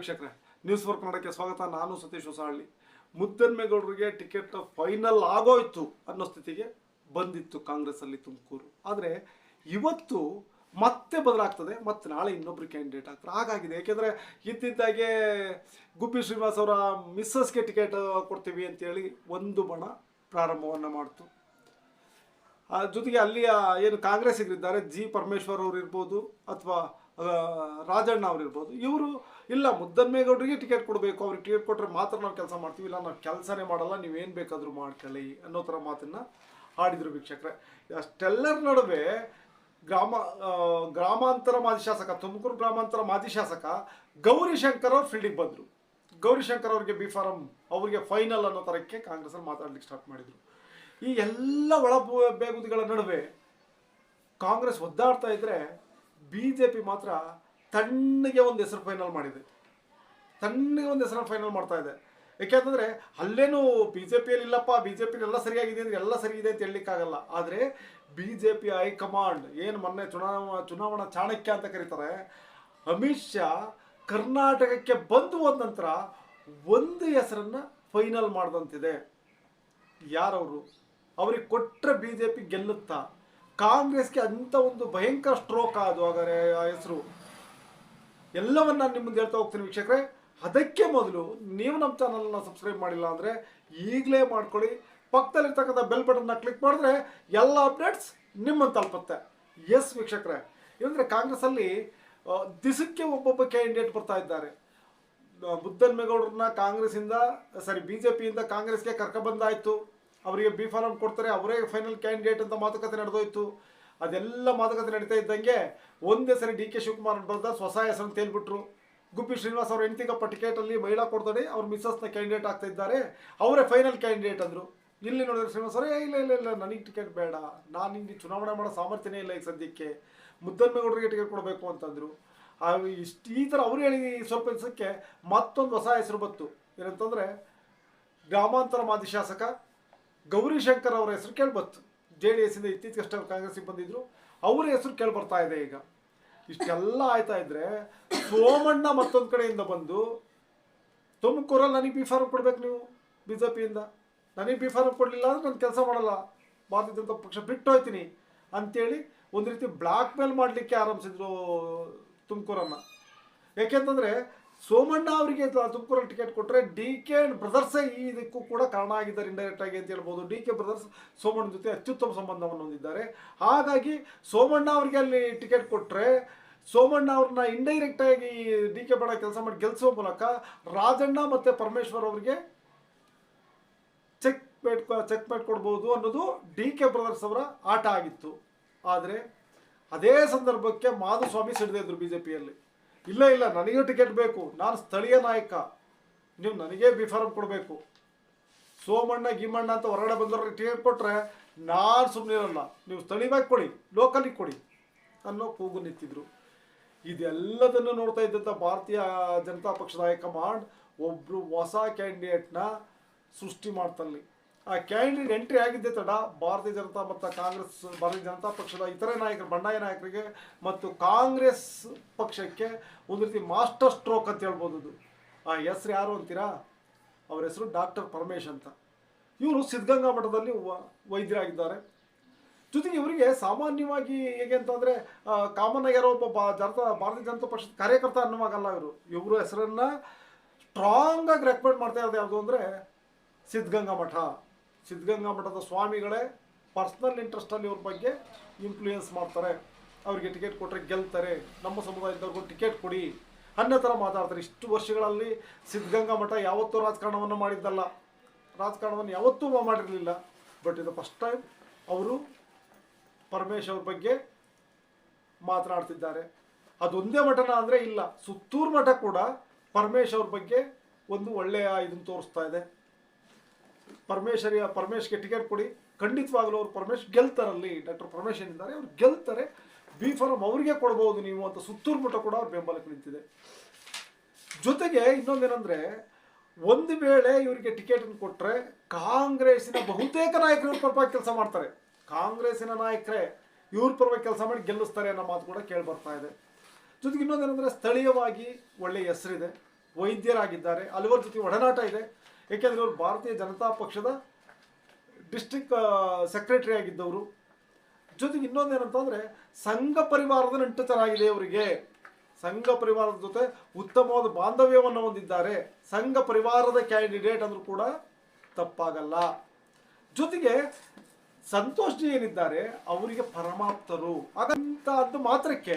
ವೀಕ್ಷಕರೇ news work ಕನ್ನಡಕ್ಕೆ ಸ್ವಾಗತ. ನಾನು ಸತೀಶ್ ಹೊಸಹಳ್ಳಿ. ಮುದ್ದನ್ಮೇಗೌಡರಿಗೆ ಟಿಕೆಟ್ ಫೈನಲ್ ಆಗೋಯ್ತು ಅನ್ನೋ ಸ್ಥಿತಿಗೆ ಬಂದಿತ್ತು ಕಾಂಗ್ರೆಸ್ಸಲ್ಲಿ ತುಮಕೂರು. ಆದರೆ ಇವತ್ತು ಮತ್ತೆ ಬದಲಾಗ್ತದೆ, ಮತ್ತೆ ನಾಳೆ ಇನ್ನೊಬ್ರು ಕ್ಯಾಂಡಿಡೇಟ್ ಆಗ್ತಾರೆ. ಹಾಗಾಗಿದೆ. ಯಾಕೆಂದರೆ ಇದ್ದಿದ್ದಾಗೆ ಗುಬ್ಬಿ ಶ್ರೀನಿವಾಸ್ ಅವರ ಮಿಸ್ಸಸ್ಗೆ ಟಿಕೆಟ್ ಕೊಡ್ತೀವಿ ಅಂತೇಳಿ ಒಂದು ಬಣ ಪ್ರಾರಂಭವನ್ನು ಮಾಡ್ತು. ಜೊತೆಗೆ ಅಲ್ಲಿಯ ಏನು ಕಾಂಗ್ರೆಸ್ಸಿಗರಿದ್ದಾರೆ, ಜಿ ಪರಮೇಶ್ವರ್ ಅವರು ಇರ್ಬೋದು, ಅಥವಾ ರಾಜಣ್ಣ ಅವ್ರು ಇರ್ಬೋದು ಇವರು ಇಲ್ಲ, ಮುದ್ದನ್ಮೇಗೌಡರಿಗೆ ಟಿಕೆಟ್ ಕೊಡಬೇಕು, ಅವ್ರಿಗೆ ಟಿಕೆಟ್ ಕೊಟ್ಟರೆ ಮಾತ್ರ ನಾವು ಕೆಲಸ ಮಾಡ್ತೀವಿ, ಇಲ್ಲ ನಾವು ಕೆಲಸನೇ ಮಾಡಲ್ಲ ನೀವೇನು ಬೇಕಾದರೂ ಮಾಡ್ಕೊಳ್ಳಿ ಅನ್ನೋ ಥರ ಮಾತನ್ನು ಆಡಿದರು ವೀಕ್ಷಕರೇ. ಅಷ್ಟೆಲ್ಲರ ನಡುವೆ ಗ್ರಾಮ ಗ್ರಾಮಾಂತರ ಮಾಜಿ ಶಾಸಕ, ತುಮಕೂರು ಗ್ರಾಮಾಂತರ ಮಾಜಿ ಶಾಸಕ ಗೌರಿಶಂಕರ್ ಅವ್ರು ಫೀಲ್ಡಿಗೆ ಬಂದರು. ಗೌರಿಶಂಕರ್ ಅವ್ರಿಗೆ ಬಿ ಫಾರಂ ಅವರಿಗೆ ಫೈನಲ್ ಅನ್ನೋ ಥರಕ್ಕೆ ಕಾಂಗ್ರೆಸ್ಸಲ್ಲಿ ಮಾತಾಡ್ಲಿಕ್ಕೆ ಸ್ಟಾರ್ಟ್ ಮಾಡಿದರು. ಈ ಎಲ್ಲ ಒಳ ಬೇಗುದಿಗಳ ನಡುವೆ ಕಾಂಗ್ರೆಸ್ ಒದ್ದಾಡ್ತಾ ಇದ್ರೆ ಬಿ ಜೆ ಪಿ ಮಾತ್ರ ತಣ್ಣಗೆ ಒಂದು ಹೆಸರು ಫೈನಲ್ ಮಾಡಿದೆ. ತಣ್ಣಗೆ ಒಂದು ಹೆಸರು ಫೈನಲ್ ಮಾಡ್ತಾ ಇದೆ. ಯಾಕೆಂತಂದರೆ ಅಲ್ಲೇನು ಬಿ ಜೆ ಪಿಯಲ್ಲಿ ಇಲ್ಲಪ್ಪ ಬಿ ಜೆ ಎಲ್ಲ ಸರಿಯಾಗಿದೆ ಅಂದ್ರೆ ಎಲ್ಲ ಸರಿ ಇದೆ ಅಂತ ಹೇಳಲಿಕ್ಕಾಗಲ್ಲ. ಆದರೆ ಬಿ ಜೆ ಪಿ ಹೈಕಮಾಂಡ್ ಏನು ಮೊನ್ನೆ ಚುನಾವಣಾ ಚುನಾವಣಾ ಚಾಣಕ್ಯ ಅಂತ ಕರೀತಾರೆ, ಅಮಿತ್ ಶಾ ಕರ್ನಾಟಕಕ್ಕೆ ಬಂದು ಹೋದ ನಂತರ ಒಂದು ಹೆಸರನ್ನ ಫೈನಲ್ ಮಾಡಿದಂತಿದೆ. ಯಾರವರು? ಅವ್ರಿಗೆ ಕೊಟ್ಟರೆ ಬಿ ಜೆ ಪಿ ಗೆಲ್ಲುತ್ತಾ? ಕಾಂಗ್ರೆಸ್ಗೆ ಅಂತ ಒಂದು ಭಯಂಕರ ಸ್ಟ್ರೋಕ್ ಅದು ಹಾಗಾದ್ರೆ ಆ ಹೆಸರು. ಎಲ್ಲವನ್ನ ನಾನು ನಿಮ್ಮ ಮುಂದೆ ಹೇಳ್ತಾ ಹೋಗ್ತೀನಿ ವೀಕ್ಷಕರೇ. ಅದಕ್ಕೆ ಮೊದಲು ನೀವು ನಮ್ಮ ಚಾನಲ್ನ ಸಬ್ಸ್ಕ್ರೈಬ್ ಮಾಡಿಲ್ಲ ಅಂದರೆ ಈಗಲೇ ಮಾಡ್ಕೊಳ್ಳಿ. ಪಕ್ಕದಲ್ಲಿರ್ತಕ್ಕಂಥ ಬೆಲ್ ಬಟನ್ನ ಕ್ಲಿಕ್ ಮಾಡಿದ್ರೆ ಎಲ್ಲ ಅಪ್ಡೇಟ್ಸ್ ನಿಮ್ಮನ್ನು ತಲುಪುತ್ತೆ. ಎಸ್ ವೀಕ್ಷಕರೇ. ಏನಂದ್ರೆ ಕಾಂಗ್ರೆಸ್ಸಲ್ಲಿ ಅಲ್ಲಿ ದಿಸಕ್ಕೆ ಒಬ್ಬೊಬ್ಬ ಕ್ಯಾಂಡಿಡೇಟ್ ಬರ್ತಾ ಇದ್ದಾರೆ. ಆ, ಬುದ್ಧನ್ ಮೇಗೌಡ್ರನ್ನ ಕಾಂಗ್ರೆಸ್ಸಿಂದ ಸಾರಿ ಬಿ ಜೆ ಪಿಯಿಂದ ಕಾಂಗ್ರೆಸ್ಗೆ ಕರ್ಕೊಬಂದಾಯಿತು ಅವರಿಗೆ ಬಿ ಫಾರಂ ಕೊಡ್ತಾರೆ, ಅವರೇ ಫೈನಲ್ ಕ್ಯಾಂಡಿಡೇಟ್ ಅಂತ ಮಾತುಕತೆ ನಡೆದೋಯ್ತು. ಅದೆಲ್ಲ ಮಾತುಕತೆ ನಡೀತಾ ಇದ್ದಂಗೆ ಒಂದೇ ಸರಿ ಡಿ ಕೆ ಶಿವಕುಮಾರ್ ಬಂದ ಹೊಸ ಹೆಸರನ್ನು ತೇಲ್ಬಿಟ್ರು ಗುಬ್ಬಿ ಶ್ರೀನಿವಾಸ್ ಅವ್ರ ಹೆಂಡತಿಗಪ್ಪ ಟಿಕೆಟಲ್ಲಿ ಮಹಿಳಾ ಕೊಡ್ತಾರೆ ಅವ್ರ ಮಿಸ್ಸಸ್ನ ಕ್ಯಾಂಡಿಡೇಟ್ ಆಗ್ತಾ ಇದ್ದಾರೆ. ಅವರೇ ಫೈನಲ್ ಕ್ಯಾಂಡಿಡೇಟ್ ಅಂದರು. ಇಲ್ಲಿ ನೋಡಿದ್ರೆ ಶ್ರೀನಿವಾಸ್ ಅವರೇ ಇಲ್ಲ ಇಲ್ಲ ಇಲ್ಲ, ನನಗೆ ಟಿಕೆಟ್ ಬೇಡ. ನಾನು ಹಿಂಗೆ ಚುನಾವಣೆ ಮಾಡೋ ಸಾಮರ್ಥ್ಯನೇ ಇಲ್ಲ ಈಗ ಸದ್ಯಕ್ಕೆ. ಮುದ್ದನ್ಮೇಗೌಡರಿಗೆ ಟಿಕೆಟ್ ಕೊಡಬೇಕು ಅಂತಂದರು. ಇಷ್ಟು, ಈ ಥರ ಅವರು ಹೇಳಿ ಸ್ವಲ್ಪ ದಿವಸಕ್ಕೆ ಮತ್ತೊಂದು ಹೊಸ ಹೆಸರು ಬಂತು. ಏನಂತಂದರೆ ಗ್ರಾಮಾಂತರ ಮಾಜಿ ಶಾಸಕ ಗೌರಿಶಂಕರ್ ಅವರ ಹೆಸರು ಕೇಳ್ಬತ್ತು. ಜೆ ಡಿ ಇಂದ ಇತ್ತೀಚೆಗಷ್ಟೇ ಕಾಂಗ್ರೆಸ್ ಬಂದಿದ್ರು. ಅವರ ಹೆಸರು ಕೇಳಿ ಬರ್ತಾ ಇದೆ ಈಗ. ಇಷ್ಟೆಲ್ಲ ಆಯ್ತಾ ಇದ್ರೆ ಸೋಮಣ್ಣ ಮತ್ತೊಂದು ಕಡೆಯಿಂದ ಬಂದು ತುಮಕೂರಲ್ಲಿ ನನಗೆ ಬಿ ಫಾರ್ಮ್ ಕೊಡ್ಬೇಕು ನೀವು ಬಿ ಜೆ ಪಿಯಿಂದ ನನಗೆ ಬಿ ಫಾರ್ಮ್ ಕೊಡಲಿಲ್ಲ ಅಂದ್ರೆ ನಾನು ಕೆಲಸ ಮಾಡಲ್ಲ. ಭಾರತೀಯ ಜನತಾ ಪಕ್ಷ ಬಿಟ್ಟು ಹೋಯ್ತೀನಿ. ಅಂತೇಳಿ ಒಂದು ರೀತಿ ಬ್ಲಾಕ್ ಮೇಲ್ ಮಾಡಲಿಕ್ಕೆ ಆರಂಭಿಸಿದ್ರು ತುಮಕೂರನ್ನು ಯಾಕೆಂತಂದ್ರೆ ಸೋಮಣ್ಣ ಅವರಿಗೆ ತುಮಕೂರಲ್ಲಿ ಟಿಕೆಟ್ ಕೊಟ್ಟರೆ ಡಿ ಕೆ ಅಂಡ್ ಬ್ರದರ್ಸೇ ಈ ಇದಕ್ಕೂ ಕೂಡ ಕಾರಣ ಆಗಿದ್ದಾರೆ ಇಂಡೈರೆಕ್ಟ್ ಆಗಿ ಅಂತ ಹೇಳ್ಬೋದು. ಡಿ ಕೆ ಬ್ರದರ್ಸ್ ಸೋಮಣ್ಣ ಜೊತೆ ಅತ್ಯುತ್ತಮ ಸಂಬಂಧವನ್ನು ಹೊಂದಿದ್ದಾರೆ. ಹಾಗಾಗಿ ಸೋಮಣ್ಣ ಅವರಿಗೆ ಅಲ್ಲಿ ಟಿಕೆಟ್ ಕೊಟ್ಟರೆ ಸೋಮಣ್ಣ ಅವ್ರನ್ನ ಇಂಡೈರೆಕ್ಟ್ ಆಗಿ ಡಿ ಕೆ ಬಡ ಕೆಲಸ ಮಾಡಿ ಗೆಲ್ಲಿಸುವ ಮೂಲಕ ರಾಜಣ್ಣ ಮತ್ತು ಪರಮೇಶ್ವರ್ ಅವರಿಗೆ ಚೆಕ್ ಮೇಟ್ ಚೆಕ್ ಮೇಟ್ ಕೊಡ್ಬೋದು ಅನ್ನೋದು ಡಿ ಕೆ ಬ್ರದರ್ಸ್ ಅವರ ಆಟ ಆಗಿತ್ತು. ಆದರೆ ಅದೇ ಸಂದರ್ಭಕ್ಕೆ ಮಾಧುಸ್ವಾಮಿ ಸಿಡಿದಿದ್ರು ಬಿ ಜೆ ಪಿಯಲ್ಲಿ ಇಲ್ಲ ಇಲ್ಲ, ನನಗೂ ಟಿಕೆಟ್ ಬೇಕು. ನಾನು ಸ್ಥಳೀಯ ನಾಯಕ. ನೀವು ನನಗೇ ಬಿಫಾರ್ಮ್ ಫಾರಂ ಕೊಡಬೇಕು. ಸೋಮಣ್ಣ, ಗಿಮ್ಮಣ್ಣ ಅಂತ ಹೊರಗಡೆ ಬಂದವ್ರಿಗೆ ಟಿಕೆಟ್ ಕೊಟ್ಟರೆ ನಾನು ಸುಮ್ಮನೆ ಇರಲ್ಲ. ನೀವು ಸ್ಥಳೀಯವಾಗಿ ಕೊಡಿ ಲೋಕಲಿಗೆ ಕೊಡಿ ಅನ್ನೋ ಕೂಗು ನಿಂತಿದ್ರು. ಇದೆಲ್ಲದನ್ನು ನೋಡ್ತಾ ಇದ್ದಂಥ ಭಾರತೀಯ ಜನತಾ ಪಕ್ಷದ ಹೈಕಮಾಂಡ್ ಒಬ್ಬರು ಹೊಸ ಕ್ಯಾಂಡಿಡೇಟ್ನ ಸೃಷ್ಟಿ ಮಾಡ್ತಲ್ಲಿ. ಆ ಕ್ಯಾಂಡಿಡೇಟ್ ಎಂಟ್ರಿ ಆಗಿದ್ದೆ ತಡ. ಭಾರತೀಯ ಜನತಾ ಮತ್ತು ಕಾಂಗ್ರೆಸ್, ಭಾರತೀಯ ಜನತಾ ಪಕ್ಷದ ಇತರೆ ನಾಯಕರು, ಬಂಡಾಯ ನಾಯಕರಿಗೆ ಮತ್ತು ಕಾಂಗ್ರೆಸ್ ಪಕ್ಷಕ್ಕೆ ಒಂದು ರೀತಿ ಮಾಸ್ಟರ್ ಸ್ಟ್ರೋಕ್ ಅಂತ ಹೇಳ್ಬೋದು ಅದು. ಆ ಹೆಸರು ಯಾರು ಅಂತೀರಾ? ಅವ್ರ ಹೆಸರು ಡಾಕ್ಟರ್ ಪರಮೇಶ್ ಅಂತ. ಇವರು ಸಿದ್ಧಗಂಗಾ ಮಠದಲ್ಲಿ ವೈದ್ಯರಾಗಿದ್ದಾರೆ. ಜೊತೆಗೆ ಇವರಿಗೆ ಸಾಮಾನ್ಯವಾಗಿ ಹೇಗೆ ಅಂತಂದರೆ ಕಾಮನ್ ಆಗಿರೋ ಒಬ್ಬ ಬಾ, ಜನತಾ, ಭಾರತೀಯ ಜನತಾ ಪಕ್ಷದ ಕಾರ್ಯಕರ್ತ ಅನ್ನುವಾಗಲ್ಲ ಇವರು. ಇವರು ಹೆಸರನ್ನು ಸ್ಟ್ರಾಂಗಾಗಿ ರೆಕಮೆಂಡ್ ಮಾಡ್ತಾ ಇರೋದು ಯಾವುದು ಅಂದರೆ ಸಿದ್ಧಗಂಗಾ ಮಠ. ಸಿದ್ಧಗಂಗಾ ಮಠದ ಸ್ವಾಮಿಗಳೇ ಪರ್ಸ್ನಲ್ ಇಂಟ್ರೆಸ್ಟಲ್ಲಿ ಇವ್ರ ಬಗ್ಗೆ ಇನ್ಫ್ಲೂಯೆನ್ಸ್ ಮಾಡ್ತಾರೆ. ಅವರಿಗೆ ಟಿಕೆಟ್ ಕೊಟ್ಟರೆ ಗೆಲ್ತಾರೆ. ನಮ್ಮ ಸಮುದಾಯದವ್ರಿಗೂ ಟಿಕೆಟ್ ಕೊಡಿ. ಅನ್ನೋ ಥರ ಮಾತಾಡ್ತಾರೆ. ಇಷ್ಟು ವರ್ಷಗಳಲ್ಲಿ ಸಿದ್ಧಗಂಗಾ ಮಠ ಯಾವತ್ತೂ ರಾಜಕಾರಣವನ್ನು ಮಾಡಿದ್ದಲ್ಲ. ರಾಜಕಾರಣವನ್ನು ಯಾವತ್ತೂ ಮಾಡಿರಲಿಲ್ಲ. ಬಟ್ ಇದು ಫಸ್ಟ್ ಟೈಮ್ ಅವರು ಪರಮೇಶ್ ಅವ್ರ ಬಗ್ಗೆ ಮಾತನಾಡ್ತಿದ್ದಾರೆ. ಅದೊಂದೇ ಮಠನ ಅಂದರೆ ಇಲ್ಲ. ಸುತ್ತೂರು ಮಠ ಕೂಡ ಪರಮೇಶ್ ಅವ್ರ ಬಗ್ಗೆ ಒಂದು ಒಳ್ಳೆಯ ಇದನ್ನು ತೋರಿಸ್ತಾ ಇದೆ. ಪರಮೇಶ್ವರಿಯ ಪರಮೇಶ್ಗೆ ಟಿಕೆಟ್ ಕೊಡಿ. ಖಂಡಿತವಾಗ್ಲೂ ಅವ್ರು ಪರಮೇಶ್ ಗೆಲ್ತಾರಲ್ಲಿ ಡಾಕ್ಟರ್ ಪರಮೇಶ್ ಏನಿದ್ದಾರೆ, ಅವ್ರು ಗೆಲ್ತಾರೆ. ಬಿ ಫಾರಂ ಅವರಿಗೆ ಕೊಡ್ಬೋದು ನೀವು ಅಂತ ಸುತ್ತೂರು ಮಠ ಕೂಡ ಅವ್ರ ಬೆಂಬಲಕ್ಕೆ ನಿಂತಿದೆ. ಜೊತೆಗೆ ಇನ್ನೊಂದೇನಂದ್ರೆ, ಒಂದು ವೇಳೆ ಇವರಿಗೆ ಟಿಕೆಟ್ ಕೊಟ್ಟರೆ ಕಾಂಗ್ರೆಸ್ಸಿನ ಬಹುತೇಕ ನಾಯಕರು ಪರವಾಗಿ ಕೆಲಸ ಮಾಡ್ತಾರೆ. ಕಾಂಗ್ರೆಸ್ಸಿನ ನಾಯಕರೇ ಇವ್ರ ಪರವಾಗಿ ಕೆಲಸ ಮಾಡಿ ಗೆಲ್ಲಿಸ್ತಾರೆ ಅನ್ನೋ ಮಾತು ಕೂಡ ಕೇಳಿ ಬರ್ತಾ ಇದೆ. ಜೊತೆಗೆ ಇನ್ನೊಂದೇನಂದ್ರೆ, ಸ್ಥಳೀಯವಾಗಿ ಒಳ್ಳೆಯ ಹೆಸರಿದೆ. ವೈದ್ಯರಾಗಿದ್ದಾರೆ. ಹಲವರ ಜೊತೆ ಒಡನಾಟ ಇದೆ. ಏಕೆಂದರೆ ಅವರು ಭಾರತೀಯ ಜನತಾ ಪಕ್ಷದ ಡಿಸ್ಟಿಕ್ ಸೆಕ್ರೆಟರಿ ಆಗಿದ್ದವರು. ಜೊತೆಗೆ ಇನ್ನೊಂದು ಏನಂತಂದರೆ, ಸಂಘ ಪರಿವಾರದ ನಂಟು ಚೆನ್ನಾಗಿದೆ ಅವರಿಗೆ. ಸಂಘ ಪರಿವಾರದ ಜೊತೆ ಉತ್ತಮವಾದ ಬಾಂಧವ್ಯವನ್ನು ಹೊಂದಿದ್ದಾರೆ. ಸಂಘ ಪರಿವಾರದ ಕ್ಯಾಂಡಿಡೇಟ್ ಅಂದ್ರೂ ಕೂಡ ತಪ್ಪಾಗಲ್ಲ. ಜೊತೆಗೆ ಸಂತೋಷ್ ಜಿ ಏನಿದ್ದಾರೆ, ಅವರಿಗೆ ಪರಮಾಪ್ತರು ಹಾಗಂತ ಮಾತ್ರಕ್ಕೆ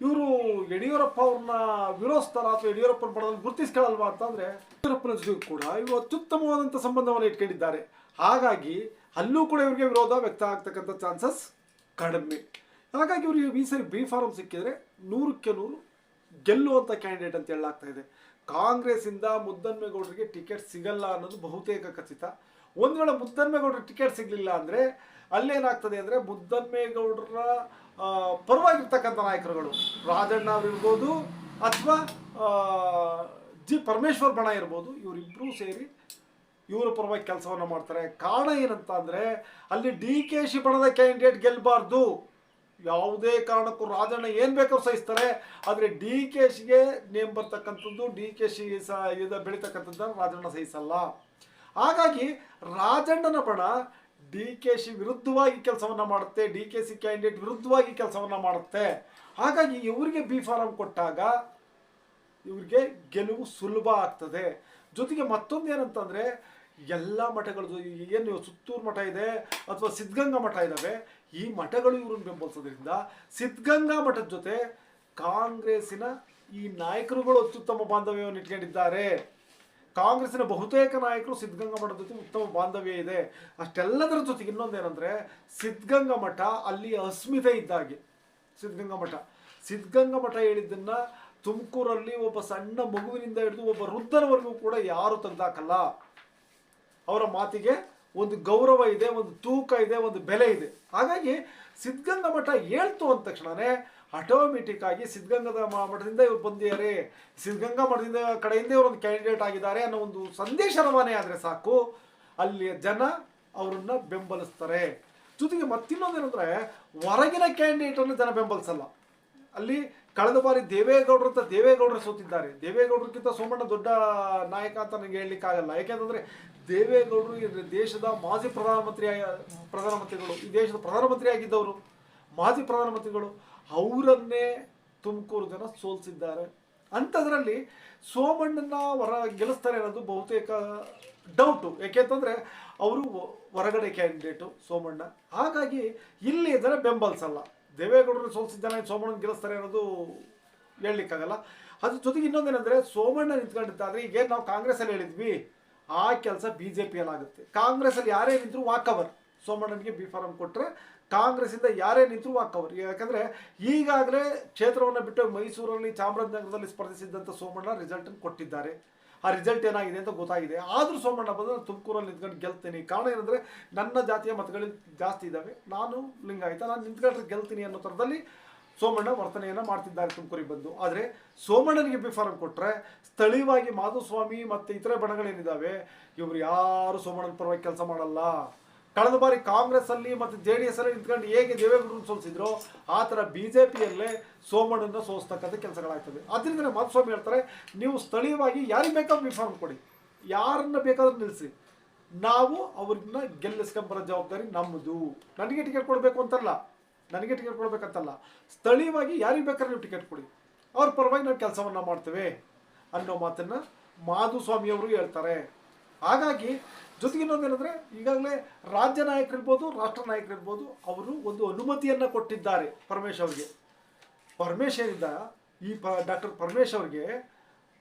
ಇವರು ಯಡಿಯೂರಪ್ಪ ಅವ್ರನ್ನ ವಿರೋಧಿಸ್ತಾರ ಅಥವಾ ಯಡಿಯೂರಪ್ಪನ ಪಡೆದಲ್ಲಿ ಗುರುತಿಸ್ಕೊಳ್ಳಲ್ವಾ ಅಂತಂದ್ರೆ ಯಡಿಯೂರಪ್ಪನ ಜೊತೆ ಕೂಡ ಇವರು ಅತ್ಯುತ್ತಮವಾದಂಥ ಸಂಬಂಧವನ್ನು ಇಟ್ಕೊಂಡಿದ್ದಾರೆ. ಹಾಗಾಗಿ ಅಲ್ಲೂ ಕೂಡ ಇವರಿಗೆ ವಿರೋಧ ವ್ಯಕ್ತ ಆಗ್ತಕ್ಕಂಥ ಚಾನ್ಸಸ್ ಕಡಿಮೆ. ಹಾಗಾಗಿ ಇವರಿಗೆ ಈ ಸರಿ ಬಿ ಫಾರಂ ಸಿಕ್ಕಿದ್ರೆ ನೂರಕ್ಕೆ ನೂರು ಗೆಲ್ಲುವಂಥ ಕ್ಯಾಂಡಿಡೇಟ್ ಅಂತ ಹೇಳಲಾಗ್ತಾ ಇದೆ. ಕಾಂಗ್ರೆಸ್ಸಿಂದ ಮುದ್ದನ್ಮೇಗೌಡರಿಗೆ ಟಿಕೆಟ್ ಸಿಗಲ್ಲ ಅನ್ನೋದು ಬಹುತೇಕ ಖಚಿತ. ಒಂದು ವೇಳೆ ಮುದ್ದನ್ಮೇಗೌಡರಿಗೆ ಟಿಕೆಟ್ ಸಿಗಲಿಲ್ಲ ಅಂದರೆ ಅಲ್ಲೇನಾಗ್ತದೆ ಅಂದರೆ ಮುದ್ದನ್ಮೇಗೌಡರ ಪರವಾಗಿರ್ತಕ್ಕಂಥ ನಾಯಕರುಗಳು. ರಾಜಣ್ಣ ಅವರಿರ್ಬೋದು ಅಥವಾ ಜಿ ಪರಮೇಶ್ವರ್ ಬಣ ಇರ್ಬೋದು ಇವರಿಬ್ಬರೂ ಸೇರಿ ಇವರ ಪರವಾಗಿ ಕೆಲಸವನ್ನು ಮಾಡ್ತಾರೆ. ಕಾರಣ ಏನಂತ ಅಂದರೆ, ಅಲ್ಲಿ ಡಿ ಕೆ ಶಿ ಬಣದ ಕ್ಯಾಂಡಿಡೇಟ್ ಗೆಲ್ಲಬಾರ್ದು ಯಾವುದೇ ಕಾರಣಕ್ಕೂ ರಾಜಣ್ಣ ಏನು ಬೇಕಾದ್ರೂ ಸಹಿಸ್ತಾರೆ. ಆದರೆ ಡಿ ಕೆ ಶಿಗೆ ನೇಮ್ ಬರ್ತಕ್ಕಂಥದ್ದು, ಡಿ ಕೆ ಶಿ ಸ, ಇದು ಬೆಳೀತಕ್ಕಂಥದ್ದನ್ನು ರಾಜಣ್ಣ ಸಹಿಸಲ್ಲ. ಹಾಗಾಗಿ ರಾಜಣ್ಣನ ಬಣ ಡಿ ಕೆ ಶಿ ವಿರುದ್ಧವಾಗಿ ಕೆಲಸವನ್ನು ಮಾಡುತ್ತೆ, ಡಿ ಕೆ ಸಿ ಕ್ಯಾಂಡಿಡೇಟ್ ವಿರುದ್ಧವಾಗಿ ಕೆಲಸವನ್ನು ಮಾಡುತ್ತೆ. ಹಾಗಾಗಿ ಇವರಿಗೆ ಬಿ ಫಾರಂ ಕೊಟ್ಟಾಗ ಇವರಿಗೆ ಗೆಲುವು ಸುಲಭ ಆಗ್ತದೆ. ಜೊತೆಗೆ ಮತ್ತೊಂದು ಏನಂತಂದ್ರೆ, ಎಲ್ಲ ಮಠಗಳು ಏನು ಸುತ್ತೂರು ಮಠ ಇದೆ ಅಥವಾ ಸಿದ್ಧಗಂಗಾ ಮಠ ಇದ್ದಾವೆ ಈ ಮಠಗಳು ಇವ್ರನ್ನ ಬೆಂಬಲಿಸೋದ್ರಿಂದ ಸಿದ್ಧಗಂಗಾ ಮಠದ ಜೊತೆ ಕಾಂಗ್ರೆಸ್ಸಿನ ಈ ನಾಯಕರುಗಳು ಅತ್ಯುತ್ತಮ ಬಾಂಧವ್ಯವನ್ನು ಇಟ್ಕೊಂಡಿದ್ದಾರೆ. ಕಾಂಗ್ರೆಸ್ಸಿನ ಬಹುತೇಕ ನಾಯಕರು ಸಿದ್ಧಗಂಗಾ ಮಠದ ಜೊತೆ ಉತ್ತಮ ಬಾಂಧವ್ಯ ಇದೆ. ಅಷ್ಟೆಲ್ಲದರ ಜೊತೆಗೆ ಇನ್ನೊಂದೇನಂದ್ರೆ ಸಿದ್ಧಗಂಗಾ ಮಠ ಅಲ್ಲಿ ಅಸ್ಮಿತೆ ಇದ್ದಾಗೆ. ಸಿದ್ಧಗಂಗಾ ಮಠ. ಸಿದ್ಧಗಂಗಾ ಮಠ ಹೇಳಿದ್ದನ್ನು ತುಮಕೂರಲ್ಲಿ ಒಬ್ಬ ಸಣ್ಣ ಮಗುವಿನಿಂದ ಹಿಡಿದು ಒಬ್ಬ ವೃದ್ಧರವರೆಗೂ ಕೂಡ ಯಾರು ತಂದಾಕಲ್ಲ. ಅವರ ಮಾತಿಗೆ ಒಂದು ಗೌರವ ಇದೆ, ಒಂದು ತೂಕ ಇದೆ, ಒಂದು ಬೆಲೆ ಇದೆ. ಹಾಗಾಗಿ ಸಿದ್ಧಗಂಗಾ ಮಠ ಹೇಳ್ತು ಅಂದ ತಕ್ಷಣನೇ ಆಟೋಮೆಟಿಕ್ ಆಗಿ ಸಿದ್ಧಗಂಗದ ಮಠದಿಂದ ಇವ್ರು ಬಂದಿದ್ದಾರೆ. ಸಿದ್ಧಗಂಗಾ ಮಠದಿಂದ ಕಡೆಯಿಂದ ಇವರು ಒಂದು ಕ್ಯಾಂಡಿಡೇಟ್ ಆಗಿದ್ದಾರೆ ಅನ್ನೋ ಒಂದು ಸಂದೇಶ ರವಾನೆ ಆದರೆ ಸಾಕು. ಅಲ್ಲಿಯ ಜನ ಅವರನ್ನ ಬೆಂಬಲಿಸ್ತಾರೆ. ಜೊತೆಗೆ ಮತ್ತಿನ್ನೊಂದೇನೆಂದ್ರೆ ಹೊರಗಿನ ಕ್ಯಾಂಡಿಡೇಟ್ ಅನ್ನು ಜನ ಬೆಂಬಲಿಸಲ್ಲ. ಅಲ್ಲಿ ಕಳೆದ ಬಾರಿ ದೇವೇಗೌಡರು ಅಂತ ದೇವೇಗೌಡರು ಸೋತಿದ್ದಾರೆ. ದೇವೇಗೌಡರಿಗಿಂತ ಸೋಮಣ್ಣ ದೊಡ್ಡ ನಾಯಕ ಅಂತ ನನಗೆ ಹೇಳಲಿಕ್ಕಾಗಲ್ಲ ಯಾಕೆಂತಂದ್ರೆ ದೇವೇಗೌಡರು ದೇಶದ ಮಾಜಿ ಪ್ರಧಾನಮಂತ್ರಿ ಪ್ರಧಾನಮಂತ್ರಿಗಳು, ಈ ದೇಶದ ಪ್ರಧಾನಮಂತ್ರಿ ಆಗಿದ್ದವರು, ಮಾಜಿ ಪ್ರಧಾನಮಂತ್ರಿಗಳು, ಅವರನ್ನೇ ತುಮಕೂರು ಜನ ಸೋಲ್ಸಿದ್ದಾರೆ. ಅಂಥದ್ರಲ್ಲಿ ಸೋಮಣ್ಣನ ಹೊರ ಗೆಲ್ಲಿಸ್ತಾರೆ ಅನ್ನೋದು ಬಹುತೇಕ ಡೌಟು ಯಾಕೆಂತಂದ್ರೆ ಅವರು ಹೊರಗಡೆ ಕ್ಯಾಂಡಿಡೇಟು ಸೋಮಣ್ಣ. ಹಾಗಾಗಿ ಇಲ್ಲಿ ಜನ ಬೆಂಬಲಿಸಲ್ಲ. ದೇವೇಗೌಡರು ಸೋಲಿಸಿದ್ದಾನೆ, ಸೋಮಣ್ಣನ ಗೆಲ್ಲಿಸ್ತಾರೆ ಅನ್ನೋದು ಹೇಳಲಿಕ್ಕಾಗಲ್ಲ. ಅದ್ರ ಜೊತೆಗೆ ಇನ್ನೊಂದೇನೆಂದರೆ ಸೋಮಣ್ಣ ನಿಂತ್ಕೊಂಡಿದ್ದಾದ್ರೆ ಈಗ ನಾವು ಕಾಂಗ್ರೆಸ್ಸಲ್ಲಿ ಹೇಳಿದ್ವಿ, ಆ ಕೆಲಸ ಬಿ ಜೆ ಪಿಯಲ್ಲಾಗುತ್ತೆ ಕಾಂಗ್ರೆಸ್ಸಲ್ಲಿ ಯಾರೇ ನಿಂತರೂ ವಾಕವರ್. ಸೋಮಣ್ಣನಿಗೆ ಬಿ ಫಾರಂ ಕೊಟ್ಟರೆ ಕಾಂಗ್ರೆಸ್ಸಿಂದ ಯಾರೇ ನಿಂತರೂ ವಾಕವರ್. ಯಾಕಂದರೆ ಈಗಾಗಲೇ ಕ್ಷೇತ್ರವನ್ನು ಬಿಟ್ಟು ಮೈಸೂರಲ್ಲಿ ಚಾಮರಾಜನಗರದಲ್ಲಿ ಸ್ಪರ್ಧಿಸಿದ್ದಂಥ ಸೋಮಣ್ಣ ರಿಸಲ್ಟನ್ನು ಕೊಟ್ಟಿದ್ದಾರೆ. ಆ ರಿಸಲ್ಟ್ ಏನಾಗಿದೆ ಅಂತ ಗೊತ್ತಾಗಿದೆ. ಆದರೂ ಸೋಮಣ್ಣ ಬಂದು ನಾನು ತುಮಕೂರಲ್ಲಿ ನಿಂತ್ಕೊಂಡು ಗೆಲ್ತೀನಿ. ಕಾರಣ ಏನಂದರೆ ನನ್ನ ಜಾತಿಯ ಮತಗಳು ಜಾಸ್ತಿ ಇದ್ದಾವೆ. ನಾನು ಲಿಂಗಾಯಿತ ನಾನು ನಿಂತ್ಕೊಂಡ್ರೆ ಗೆಲ್ತೀನಿ ಅನ್ನೋ ಥರದಲ್ಲಿ ಸೋಮಣ್ಣ ವರ್ತನೆಯನ್ನು ಮಾಡ್ತಿದ್ದಾರೆ ತುಮಕೂರಿಗೆ ಬಂದು. ಆದರೆ ಸೋಮಣ್ಣನಿಗೆ ಬಿ ಫಾರಂ ಕೊಟ್ಟರೆ ಸ್ಥಳೀಯವಾಗಿ ಮಾಧುಸ್ವಾಮಿ ಮತ್ತು ಇತರೆ ಬಣಗಳೇನಿದ್ದಾವೆ, ಇವರು ಯಾರು ಸೋಮಣ್ಣನ ಪರವಾಗಿ ಕೆಲಸ ಮಾಡಲ್ಲ? ಕಳೆದ ಬಾರಿ ಕಾಂಗ್ರೆಸ್ ಅಲ್ಲಿ ಮತ್ತು ಜೆ ಡಿ ಎಸ್ ಅಲ್ಲಿ ನಿಂತ್ಕೊಂಡು ಹೇಗೆ ದೇವೇಗೌಡರು ಸೋಲಿಸಿದ್ರು, ಆ ಥರ ಬಿ ಜೆ ಪಿಯಲ್ಲೇ ಸೋಮಣ್ಣನ ಸೋಲಿಸ್ತಕ್ಕಂಥ ಕೆಲಸಗಳಾಗ್ತದೆ. ಅದರಿಂದ ಮಾಧುಸ್ವಾಮಿ ಹೇಳ್ತಾರೆ, ನೀವು ಸ್ಥಳೀಯವಾಗಿ ಯಾರಿಗೆ ಬೇಕಾದ್ರೂ ರಿಫಾರ್ಮ್ ಕೊಡಿ. ಯಾರನ್ನ ಬೇಕಾದ್ರೂ ನಿಲ್ಲಿಸಿ. ನಾವು ಅವ್ರನ್ನ ಗೆಲ್ಲಿಸ್ಕೊಂಬರೋ ಜವಾಬ್ದಾರಿ ನಮ್ಮದು. ನನಗೆ ಟಿಕೆಟ್ ಕೊಡಬೇಕು ಅಂತಲ್ಲ. ನನಗೆ ಟಿಕೆಟ್ ಕೊಡಬೇಕಂತಲ್ಲ. ಸ್ಥಳೀಯವಾಗಿ ಯಾರಿಗೆ ಬೇಕಾದ್ರೆ ನೀವು ಟಿಕೆಟ್ ಕೊಡಿ. ಅವ್ರ ಪರವಾಗಿ ನಾವು ಕೆಲಸವನ್ನು ಮಾಡ್ತೇವೆ ಅನ್ನೋ ಮಾತನ್ನು ಮಾಧುಸ್ವಾಮಿಯವರು ಹೇಳ್ತಾರೆ. ಹಾಗಾಗಿ ಜೊತೆಗೆ ಇನ್ನೊಂದೇನೆಂದರೆ ಈಗಾಗಲೇ ರಾಜ್ಯ ನಾಯಕರಿರ್ಬೋದು, ರಾಷ್ಟ್ರ ನಾಯಕರಿರ್ಬೋದು, ಅವರು ಒಂದು ಅನುಮತಿಯನ್ನು ಕೊಟ್ಟಿದ್ದಾರೆ ಪರಮೇಶ್ ಅವರಿಗೆ. ಪರಮೇಶ್ ಏನಿದ್ದ ಈ ಪ, ಡಾಕ್ಟರ್ ಪರಮೇಶ್ ಅವರಿಗೆ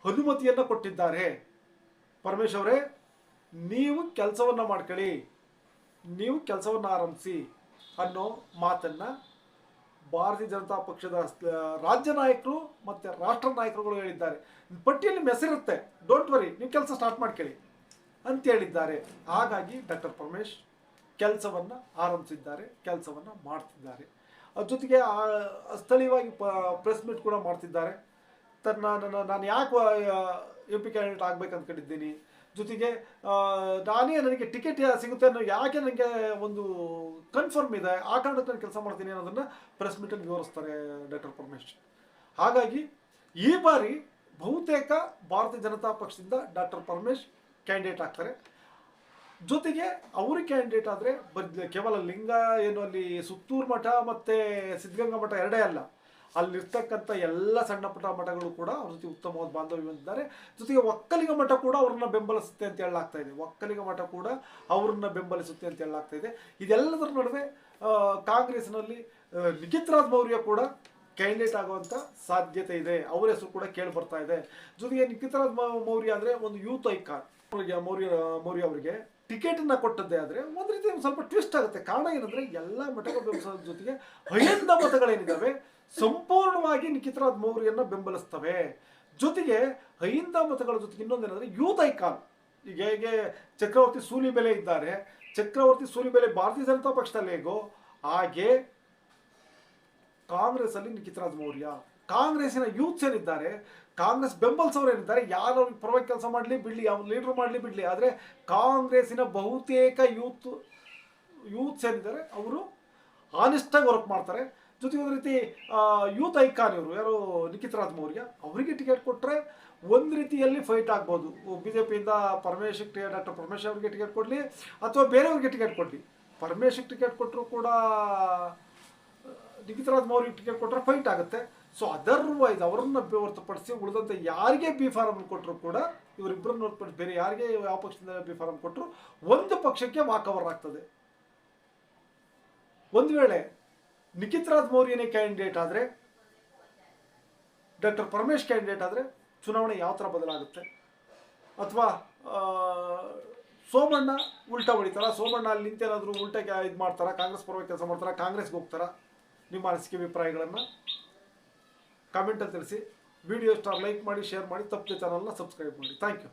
ಅನುಮತಿಯನ್ನು ಕೊಟ್ಟಿದ್ದಾರೆ. ಪರಮೇಶ್ ಅವರೇ, ನೀವು ಕೆಲಸವನ್ನು ಮಾಡ್ಕೊಳ್ಳಿ. ನೀವು ಕೆಲಸವನ್ನು ಆರಂಭಿಸಿ ಅನ್ನೋ ಮಾತನ್ನು ಭಾರತೀಯ ಜನತಾ ಪಕ್ಷದ ರಾಜ್ಯ ನಾಯಕರು ಮತ್ತು ರಾಷ್ಟ್ರ ನಾಯಕರುಗಳು ಹೇಳಿದ್ದಾರೆ. ಪಟ್ಟಿಯಲ್ಲಿ ಮೆಸರಿರುತ್ತೆ. ಡೋಂಟ್ ವರಿ ನೀವು ಕೆಲಸ ಸ್ಟಾರ್ಟ್ ಮಾಡ್ಕೊಳ್ಳಿ. ಅಂತ ಹೇಳಿದ್ದಾರೆ. ಹಾಗಾಗಿ ಡಾಕ್ಟರ್ ಪರಮೇಶ್ ಕೆಲಸವನ್ನು ಆರಂಭಿಸಿದ್ದಾರೆ, ಕೆಲಸವನ್ನು ಮಾಡ್ತಿದ್ದಾರೆ. ಅದ್ರ ಜೊತೆಗೆ ಸ್ಥಳೀಯವಾಗಿ ಪ ಪ್ರೆಸ್ ಮೀಟ್ ಕೂಡ ಮಾಡ್ತಿದ್ದಾರೆ. ತನ್ನ ನನ್ನ ನಾನು ಯಾಕೆ ಎಂ ಪಿ ಕ್ಯಾಂಡಿಡೇಟ್ ಆಗ್ಬೇಕು ಅಂದ್ಕೊಂಡಿದ್ದೀನಿ ಜೊತೆಗೆ ನಾನೇ ನನಗೆ ಟಿಕೆಟ್ ಸಿಗುತ್ತೆ ಅನ್ನೋ ಯಾಕೆ ನನಗೆ ಒಂದು ಕನ್ಫರ್ಮ್ ಇದೆ, ಆ ಕಾರಣಕ್ಕೆ ನಾನು ಕೆಲಸ ಮಾಡ್ತೀನಿ ಅನ್ನೋದನ್ನು ಪ್ರೆಸ್ ಮೀಟಲ್ಲಿ ವಿವರಿಸ್ತಾರೆ ಡಾಕ್ಟರ್ ಪರಮೇಶ್. ಹಾಗಾಗಿ, ಈ ಬಾರಿ ಬಹುತೇಕ ಭಾರತೀಯ ಜನತಾ ಪಕ್ಷದಿಂದ ಡಾಕ್ಟರ್ ಪರಮೇಶ್ ಕ್ಯಾಂಡಿಡೇಟ್ ಆಗ್ತಾರೆ. ಜೊತೆಗೆ ಅವರು ಕ್ಯಾಂಡಿಡೇಟ್ ಆದರೆ ಬದ್ ಕೇವಲ ಲಿಂಗ ಏನು ಅಲ್ಲಿ ಸುತ್ತೂರು ಮಠ ಮತ್ತು ಸಿದ್ಧಗಂಗಾ ಮಠ ಎರಡೇ ಅಲ್ಲ. ಅಲ್ಲಿರ್ತಕ್ಕಂಥ ಎಲ್ಲ ಸಣ್ಣ ಪುಟ್ಟ ಮಠಗಳು ಕೂಡ ಅವ್ರ ಜೊತೆ ಉತ್ತಮವಾದ ಬಾಂಧವ್ಯ ಹೊಂದಿದ್ದಾರೆ. ಜೊತೆಗೆ ಒಕ್ಕಲಿಗ ಮಠ ಕೂಡ ಅವ್ರನ್ನ ಬೆಂಬಲಿಸುತ್ತೆ ಅಂತ ಹೇಳಲಾಗ್ತಾ ಇದೆ. ಒಕ್ಕಲಿಗ ಮಠ ಕೂಡ ಅವ್ರನ್ನ ಬೆಂಬಲಿಸುತ್ತೆ ಅಂತ ಹೇಳಲಾಗ್ತಾ ಇದೆ. ಇದೆಲ್ಲದರ ನಡುವೆ ಕಾಂಗ್ರೆಸ್ನಲ್ಲಿ ನಿಖಿತ್ರಾಜ್ ರಾಜ್ ಮೌರ್ಯ ಕೂಡ ಕ್ಯಾಂಡಿಡೇಟ್ ಆಗುವಂಥ ಸಾಧ್ಯತೆ ಇದೆ. ಅವರ ಹೆಸರು ಕೂಡ ಕೇಳಿ ಬರ್ತಾ ಇದೆ. ಜೊತೆಗೆ ನಿಖಿತ್ರಾಜ್ ಮೌರ್ಯ ಅಂದರೆ ಒಂದು ಯೂತ್ ಐಕಾನ್. ಮೌರ್ಯ ಮೌರ್ಯ ಅವರಿಗೆ ಟಿಕೆಟನ್ನು ಕೊಟ್ಟದ್ದೇ ಆದರೆ ಒಂದು ರೀತಿ ಸ್ವಲ್ಪ ಟ್ವಿಸ್ಟ್ ಆಗುತ್ತೆ. ಕಾರಣ ಏನಂದರೆ ಎಲ್ಲ ಮಠಗಳ ಬೆಂಬಲಿಸೋದ್ರ ಜೊತೆಗೆ ಅಹಿಂದ ಮತಗಳೇನಿದ್ದಾವೆ ಸಂಪೂರ್ಣವಾಗಿ ನಿಖಿತ್ ಮೌರ್ಯನ್ನ ಮೌರ್ಯನ ಬೆಂಬಲಿಸ್ತವೆ. ಜೊತೆಗೆ ಅಹಿಂದ ಮತಗಳ ಜೊತೆಗೆ ಇನ್ನೊಂದೇನೆಂದರೆ ಯೂತ್ ಐಕಾನ್. ಈಗ ಹೇಗೆ ಚಕ್ರವರ್ತಿ ಸೂಲಿ ಬೆಲೆ ಇದ್ದಾರೆ, ಚಕ್ರವರ್ತಿ ಸೂಲಿ ಬೆಲೆ ಭಾರತೀಯ ಜನತಾ ಪಕ್ಷದಲ್ಲಿ ಹೇಗೋ ಹಾಗೆ ಕಾಂಗ್ರೆಸ್ ಅಲ್ಲಿ ನಿಖಿತ್ ರಾಜ್ ಮೌರ್ಯ. ಕಾಂಗ್ರೆಸ್ಸಿನ ಯೂತ್ಸ್ ಏನಿದ್ದಾರೆ ಕಾಂಗ್ರೆಸ್ ಏನಿದ್ದಾರೆ, ಯಾರು ಪರವಾಗಿ ಕೆಲಸ ಮಾಡಲಿ ಬಿಡಲಿ ಯಾವ ಲೀಡರ್ ಮಾಡಲಿ ಬಿಡಲಿ, ಆದರೆ ಕಾಂಗ್ರೆಸ್ಸಿನ ಬಹುತೇಕ ಯೂತ್ ಯೂತ್ಸ್ ಏನಿದ್ದಾರೆ ಅವರು ಆನೆಸ್ಟಾಗಿ ವರ್ಕ್ ಮಾಡ್ತಾರೆ. ಜೊತೆಗೆ ಒಂದು ರೀತಿ ಯೂತ್ ಐಕಾನ್ ಇವರು, ಯಾರು ನಿಖಿತ್ ರಾಜ್ ಮೌರ್ಯ, ಅವರಿಗೆ ಟಿಕೆಟ್ ಕೊಟ್ಟರೆ ಒಂದು ರೀತಿಯಲ್ಲಿ ಫೈಟ್ ಆಗ್ಬೋದು. ಬಿ ಜೆ ಪಿಯಿಂದ ಪರಮೇಶಕ್ಕೆ ಡಾಕ್ಟರ್ ಪರಮೇಶ್ ಅವರಿಗೆ ಟಿಕೆಟ್ ಕೊಡಲಿ, ಅಥವಾ ಬೇರೆಯವ್ರಿಗೆ ಟಿಕೆಟ್ ಕೊಡಲಿ. ಪರಮೇಶ್ವರ್ ಟಿಕೆಟ್ ಕೊಟ್ಟರು ಕೂಡ ನಿಖಿತ್ ರಾಜ್ ಟಿಕೆಟ್ ಕೊಟ್ಟರೆ ಫೈಟ್ ಆಗುತ್ತೆ. ಸೊ ಅದರ್ವೈಸ್ ಅವರನ್ನ ಹೊರತುಪಡಿಸಿ ಉಳಿದಂತೆ ಯಾರಿಗೆ ಬಿ ಫಾರಂ ಕೊಟ್ಟರು ಕೂಡ ಇವರಿಬ್ಬರನ್ನ ಹೊರತುಪಡಿಸಿ ಬೇರೆ ಯಾರಿಗೆ ಯಾವ ಪಕ್ಷದಿಂದ ಬಿ ಫಾರಂ ಕೊಟ್ಟರು ಒಂದು ಪಕ್ಷಕ್ಕೆ ವಾಕವರ್ ಆಗ್ತದೆ. ಒಂದು ವೇಳೆ ನಿಖಿತ್ ರಾಜ್ ಮೌರ್ಯನೇ ಕ್ಯಾಂಡಿಡೇಟ್ ಆದರೆ ಡಾಕ್ಟರ್ ಪರಮೇಶ್ ಕ್ಯಾಂಡಿಡೇಟ್ ಆದರೆ ಚುನಾವಣೆ ಯಾವ ಥರ ಬದಲಾಗುತ್ತೆ? ಅಥವಾ ಸೋಮಣ್ಣ ಉಲ್ಟಾ ಹೊಡಿತಾರ? ಸೋಮಣ್ಣ ಅಲ್ಲಿ ನಿಂತೇನಾದರೂ ಉಲ್ಟಾ ಇದು ಮಾಡ್ತಾರ? ಕಾಂಗ್ರೆಸ್ ಪರವಾಗಿ ಕೆಲಸ ಮಾಡ್ತಾರ? ಕಾಂಗ್ರೆಸ್ಗೆ ಹೋಗ್ತಾರ? ನಿಮ್ಮ ಅನಿಸಿಕೆ ಅಭಿಪ್ರಾಯಗಳನ್ನು? ಕಾಮೆಂಟಲ್ಲಿ ತಿಳಿಸಿ. ವಿಡಿಯೋ ಸ್ಟಾರ್ ಲೈಕ್ ಮಾಡಿ ಶೇರ್ ಮಾಡಿ ತಪ್ಪದೆ ಚಾನಲ್ನ ಸಬ್ಸ್ಕ್ರೈಬ್ ಮಾಡಿ. Thank you